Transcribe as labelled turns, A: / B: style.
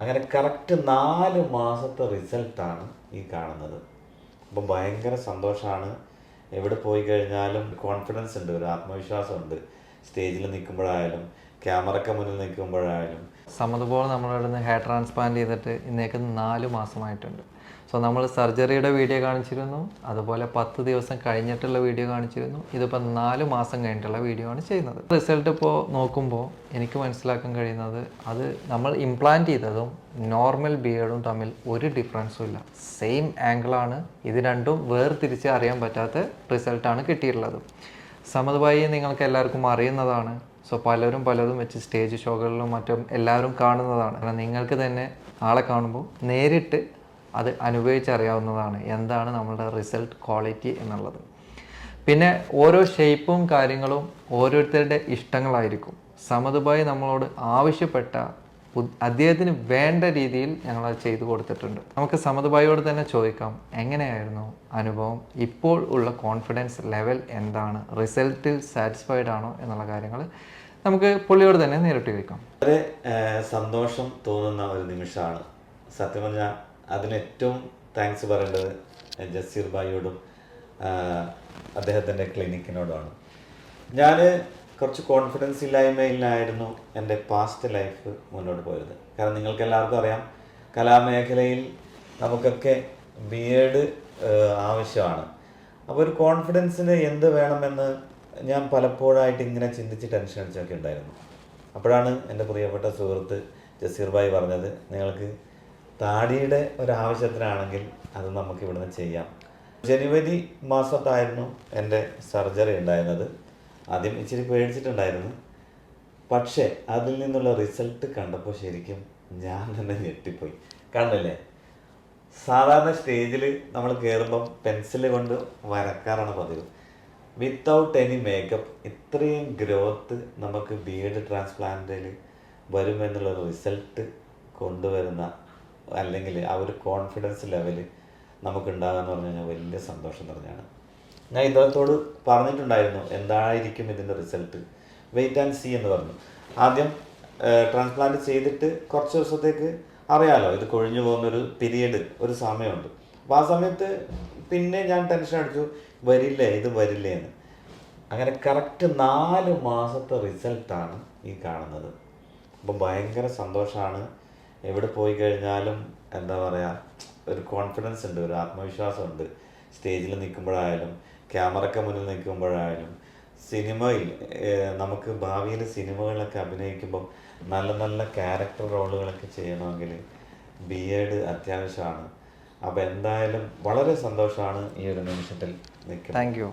A: അങ്ങനെ കറക്റ്റ് നാല് മാസത്തെ റിസൾട്ടാണ് ഈ കാണുന്നത്. അപ്പം ഭയങ്കര സന്തോഷമാണ് എവിടെ പോയി കഴിഞ്ഞാലും കോൺഫിഡൻസ് ഉണ്ട് ഒരു ആത്മവിശ്വാസമുണ്ട്. സ്റ്റേജിൽ നിൽക്കുമ്പോഴായാലും ക്യാമറയ്ക്ക് മുന്നിൽ നിൽക്കുമ്പോഴായാലും.
B: സമതുപോലെ നമ്മളിവിടെ നിന്ന് ഹെയർ ട്രാൻസ്പ്ലാന്റ് ചെയ്തിട്ട് ഇന്നേക്ക് നാല് മാസമായിട്ടുണ്ട്. സോ നമ്മൾ സർജറിയുടെ വീഡിയോ കാണിച്ചിരുന്നു. അതുപോലെ പത്ത് ദിവസം കഴിഞ്ഞിട്ടുള്ള വീഡിയോ കാണിച്ചിരുന്നു. ഇതിപ്പോൾ നാല് മാസം കഴിഞ്ഞിട്ടുള്ള വീഡിയോ ആണ് ചെയ്യുന്നത്. റിസൾട്ട് ഇപ്പോൾ നോക്കുമ്പോൾ എനിക്ക് മനസ്സിലാക്കാൻ കഴിയുന്നത് അത് നമ്മൾ ഇംപ്ലാന്റ് ചെയ്തതും നോർമൽ ബിയേഡും തമ്മിൽ ഒരു ഡിഫറൻസും ഇല്ല. സെയിം ആംഗിളാണ് ഇത് രണ്ടും വേർതിരിച്ച് അറിയാൻ പറ്റാത്ത റിസൾട്ടാണ് കിട്ടിയിട്ടുള്ളത്. സമതുബായി നിങ്ങൾക്ക് എല്ലാവർക്കും അറിയുന്നതാണ്. സോ പലരും പലതും വെച്ച് സ്റ്റേജ് ഷോകളിലും മറ്റും എല്ലാവരും കാണുന്നതാണ്. കാരണം നിങ്ങൾക്ക് തന്നെ ആളെ കാണുമ്പോൾ നേരിട്ട് അത് അനുഭവിച്ചറിയാവുന്നതാണ്. എന്താണ് നമ്മളുടെ റിസൾട്ട് ക്വാളിറ്റി എന്നുള്ളത്. പിന്നെ ഓരോ ഷേപ്പും കാര്യങ്ങളും ഓരോരുത്തരുടെ ഇഷ്ടങ്ങളായിരിക്കും. സമതുബായി നമ്മളോട് ആവശ്യപ്പെട്ട അദ്ദേഹത്തിന് വേണ്ട രീതിയിൽ ഞങ്ങൾ ചെയ്തു കൊടുത്തിട്ടുണ്ട്. നമുക്ക് സമതുബായിയോട് തന്നെ ചോദിക്കാം എങ്ങനെയായിരുന്നു അനുഭവം? ഇപ്പോൾ ഉള്ള കോൺഫിഡൻസ് ലെവൽ എന്താണ്? റിസൾട്ടിൽ സാറ്റിസ്ഫൈഡ് ആണോ എന്നുള്ള കാര്യങ്ങൾ നമുക്ക് പുള്ളിയോട് തന്നെ നേരിട്ട് ചോദിക്കാം.
A: വളരെ സന്തോഷം തോന്നുന്ന ഒരു നിമിഷമാണ്. സത്യം പറഞ്ഞാൽ അതിന് ഏറ്റവും താങ്ക്സ് പറയേണ്ടത് ജസീർ ഭായിയോടും ആഹ്, അദ്ദേഹത്തിന്റെ ക്ലിനിക്കിനോടുമാണ് ഞാൻ കുറച്ച് കോൺഫിഡൻസ് ഇല്ലായ്മയിലായിരുന്നു എന്റെ പാസ്റ്റ് ലൈഫ് മുന്നോട്ട് പോയത്. കാരണം നിങ്ങൾക്ക് എല്ലാവർക്കും അറിയാം കലാമേഖലയിൽ നമുക്കൊക്കെ ബി എഡ് ആവശ്യമാണ്. അപ്പോൾ ഒരു കോൺഫിഡൻസിന് എന്ത് വേണമെന്ന് ഞാൻ പലപ്പോഴായിട്ട് ഇങ്ങനെ ചിന്തിച്ച് ടെൻഷൻ അടിച്ചൊക്കെ ഉണ്ടായിരുന്നു. അപ്പോഴാണ് എന്റെ പ്രിയപ്പെട്ട സുഹൃത്ത് ജസീർ ഭായി പറഞ്ഞത് നിങ്ങൾക്ക് താടിയുടെ ഒരാവശ്യത്തിനാണെങ്കിൽ അത് നമുക്ക് ഇവിടുന്ന് ചെയ്യാം. ജനുവരി മാസത്തായിരുന്നു എന്റെ സർജറി ഉണ്ടായിരുന്നത്. ആദ്യം ഇച്ചിരി പേടിച്ചിട്ടുണ്ടായിരുന്നു. പക്ഷേ അതിൽ നിന്നുള്ള റിസൾട്ട് കണ്ടപ്പോൾ ശരിക്കും ഞാൻ തന്നെ ഞെട്ടിപ്പോയി. കണ്ടല്ലേ? സാധാരണ സ്റ്റേജിൽ നമ്മൾ കയറുമ്പം പെൻസിൽ കൊണ്ട് വരക്കാറാണ് പതിവ്. വിത്തൗട്ട് എനി മേക്കപ്പ് ഇത്രയും ഗ്രോത്ത് നമുക്ക് ബിയർഡ് ട്രാൻസ്പ്ലാന്റിൽ വരുമെന്നുള്ള റിസൾട്ട് കൊണ്ടുവരുന്ന അല്ലെങ്കിൽ ആ ഒരു കോൺഫിഡൻസ് ലെവൽ നമുക്ക് ഉണ്ടാകാന്ന് പറഞ്ഞു കഴിഞ്ഞാൽ വലിയ സന്തോഷം നിറഞ്ഞാണ് ഞാൻ ഇദ്ദേഹത്തോട് പറഞ്ഞിട്ടുണ്ടായിരുന്നു എന്തായിരിക്കും ഇതിന്റെ റിസൾട്ട് വെയിറ്റ് ആൻഡ് സി എന്ന് പറഞ്ഞു. ആദ്യം ട്രാൻസ്പ്ലാന്റ് ചെയ്തിട്ട് കുറച്ച് ദിവസത്തേക്ക് അറിയാലോ ഇത് കൊഴിഞ്ഞു പോകുന്നൊരു പീരീഡ് ഒരു സമയമുണ്ട്. അപ്പോൾ ആ സമയത്ത് പിന്നെ ഞാൻ ടെൻഷൻ അടിച്ചു വരില്ലേ ഇത് വരില്ലേ എന്ന്. അങ്ങനെ കറക്റ്റ് നാല് മാസത്തെ റിസൾട്ടാണ് ഈ കാണുന്നത്. അപ്പം ഭയങ്കര സന്തോഷമാണ്. എവിടെ പോയി കഴിഞ്ഞാലും എന്താ പറയുക ഒരു കോൺഫിഡൻസ് ഉണ്ട് ഒരു ആത്മവിശ്വാസമുണ്ട്. സ്റ്റേജിൽ നിൽക്കുമ്പോഴായാലും ക്യാമറയ്ക്ക് മുന്നിൽ നിൽക്കുമ്പോഴായാലും സിനിമയിൽ നമുക്ക് ഭാവിയിൽ സിനിമകളൊക്കെ അഭിനയിക്കുമ്പോൾ നല്ല നല്ല ക്യാരക്ടർ റോളുകളൊക്കെ ചെയ്യണമെങ്കിൽ ബി എഡ് അത്യാവശ്യമാണ്. അപ്പോൾ എന്തായാലും വളരെ സന്തോഷമാണ് ഈ ഒരു നിമിഷത്തിൽ നിൽക്കുന്നത്.
B: Thank you.